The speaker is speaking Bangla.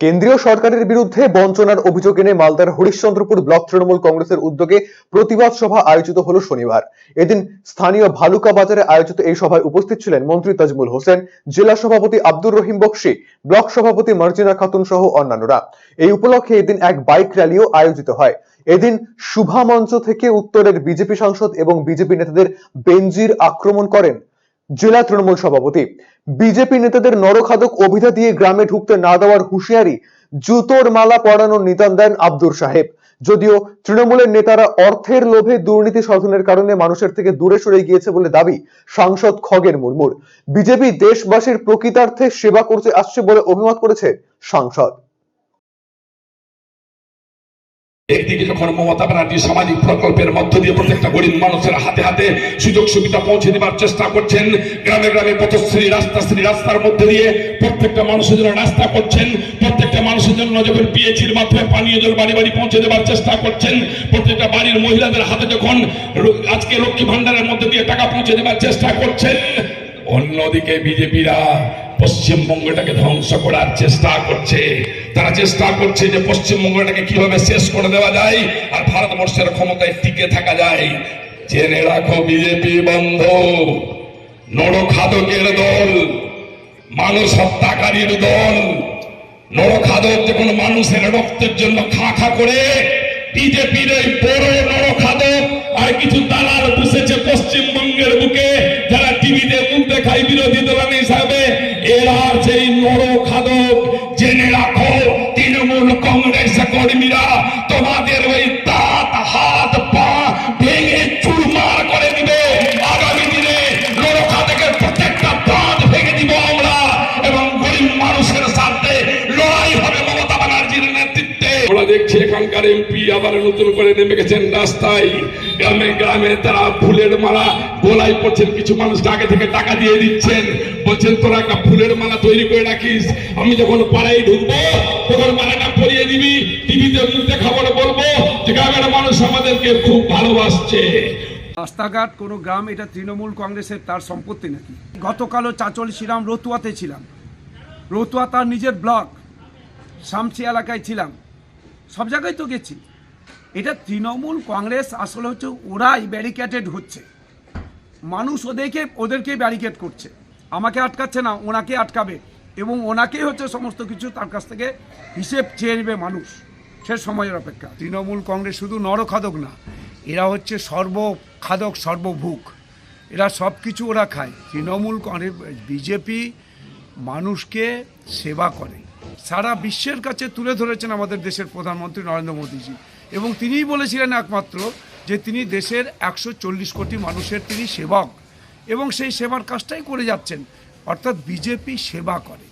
কেন্দ্রীয় সরকারের বিরুদ্ধে বঞ্চনার অভিযোগ এনে মালদার হরিশ্চন্দ্রপুর ব্লক তৃণমূল কংগ্রেসের উদ্যোগে প্রতিবাদ সভা আয়োজিত হলো শনিবার। এদিন স্থানীয় ভালুকা বাজারে আয়োজিত এই সভায় উপস্থিত ছিলেন মন্ত্রী তাজমুল হোসেন, জেলা সভাপতি আব্দুর রহিম বক্সি, ব্লক সভাপতি মার্জিনা খাতুন সহ অন্যান্যরা। এই উপলক্ষে এদিন এক বাইক র্যালিও আয়োজিত হয়। এদিন শুভা মঞ্চ থেকে উত্তরের বিজেপি সাংসদ এবং বিজেপি নেতাদের বেঞ্জির আক্রমণ করেন জেলা তৃণমূল সভাপতি। বিজেপি নেতাদের নরখাদক অভিধা দিয়ে গ্রামে ঢুকতে না দেওয়ার হুঁশিয়ারি জুতোর মালা পরানোর নিদান দেন আব্দুর সাহেব। যদিও তৃণমূলের নেতারা অর্থের লোভে দুর্নীতি সাধনের কারণে মানুষের থেকে দূরে সরে গিয়েছে বলে দাবি সাংসদ খগেন মুর্মুর। বিজেপি দেশবাসীর প্রকৃতার্থে সেবা করতে আসছে বলে অভিমত করেছে সাংসদ। একদিকে যখন মমতা ব্যানার্জি সামাজিক প্রকল্পের মধ্য দিয়ে প্রত্যেকটা গরিব মানুষের হাতে হাতে সুযোগ সুবিধা পৌঁছে দেবার চেষ্টা করছেন। গ্রামে গ্রামে পথশ্রী রাস্তা শ্রী রাস্তার মধ্যে দিয়ে প্রত্যেকটা মানুষের জন্য রাস্তা করছেন। প্রত্যেকটা মানুষের জন্য যখন পিএইচির মাধ্যমে পানীয় জল বাড়ি বাড়ি পৌঁছে দেওয়ার চেষ্টা করছেন, প্রত্যেকটা বাড়ির মহিলাদের হাতে যখন আজকে লক্ষ্মী ভান্ডারের মধ্যে দিয়ে টাকা পৌঁছে দেবার চেষ্টা করছেন, অন্যদিকে বিজেপিরা পশ্চিমবঙ্গটাকে ধ্বংস করার চেষ্টা করছে। তারা চেষ্টা করছে যে পশ্চিমবঙ্গটাকে কীভাবে শেষ করে দেওয়া যায় আর ভারতবর্ষের ক্ষমতায় টিকে থাকা যায়। জেনে রাখো বিজেপি বন্ধ, নরখাদকের দল, মানুষ হত্যাকারীর দল। নরখাদক যখন মানুষের রক্তের জন্য খা খা করে, বিজেপির এই বড় নরখাদক আর কিছু দালাল বসেছে পশ্চিমবঙ্গের বুকে, যারা টিভিতে মুখ দেখায় বিরোধী দলের হিসাবে, এরা সেই নরখাদক। আমরা দেখছি এখানকার এমপি আবার নতুন করে নেমে গেছেন রাস্তায়। গ্রামে গ্রামে তারা ফুলের মালা গোলাই পড়ছেন কিছু মানুষ আগে থেকে টাকা দিয়ে দিচ্ছেন। বলছেন, তোরা একটা ফুলের মালা তৈরি করে রাখিস। আমি যখন পাড়ায় ঢুকবো, তখন মালাটা পরিয়ে দিবি। টিভিতে মুখতে খবর বলব যে গ্রামের মানুষ আমাদেরকে খুব ভালোবাসছে। রাস্তাঘাট, কোনো গ্রাম, এটা তৃণমূল কংগ্রেসের তার সম্পত্তি নাকি? গতকালও চাচল ছিলাম রতুয়াতে ছিলাম। রতুয়া তার নিজের ব্লক শামসি এলাকায় ছিলাম। সব জায়গায় তো গেছি। এটা তৃণমূল কংগ্রেস, আসলে হচ্ছে ওরাই ব্যারিকেটেড হচ্ছে। মানুষ ওদেরকে ওদেরকে ব্যারিকেড করছে। আমাকে আটকাচ্ছে না, ওনাকে আটকাবে এবং ওনাকেই হচ্ছে সমস্ত কিছু তার কাছ থেকে হিসেব চেয়ে নেবে মানুষ সে সময়ের অপেক্ষা। তৃণমূল কংগ্রেস শুধু নরখাদক না, এরা হচ্ছে সর্বখাদক, সর্বভুক। এরা সব কিছু ওরা খায়। তৃণমূল কংগ্রেস, বিজেপি মানুষকে সেবা করে। সারা বিশ্বের কাছে তুলে ধরেছেন আমাদের দেশের প্রধানমন্ত্রী নরেন্দ্র মোদীজি। এবং তিনিই বলেছিলেন একমাত্র যে তিনি দেশের একশো চল্লিশ কোটি মানুষের তিনি সেবক। এবং সেই সেবার কাজটাই করে যাচ্ছেন। অর্থাৎ বিজেপি সেবা করে।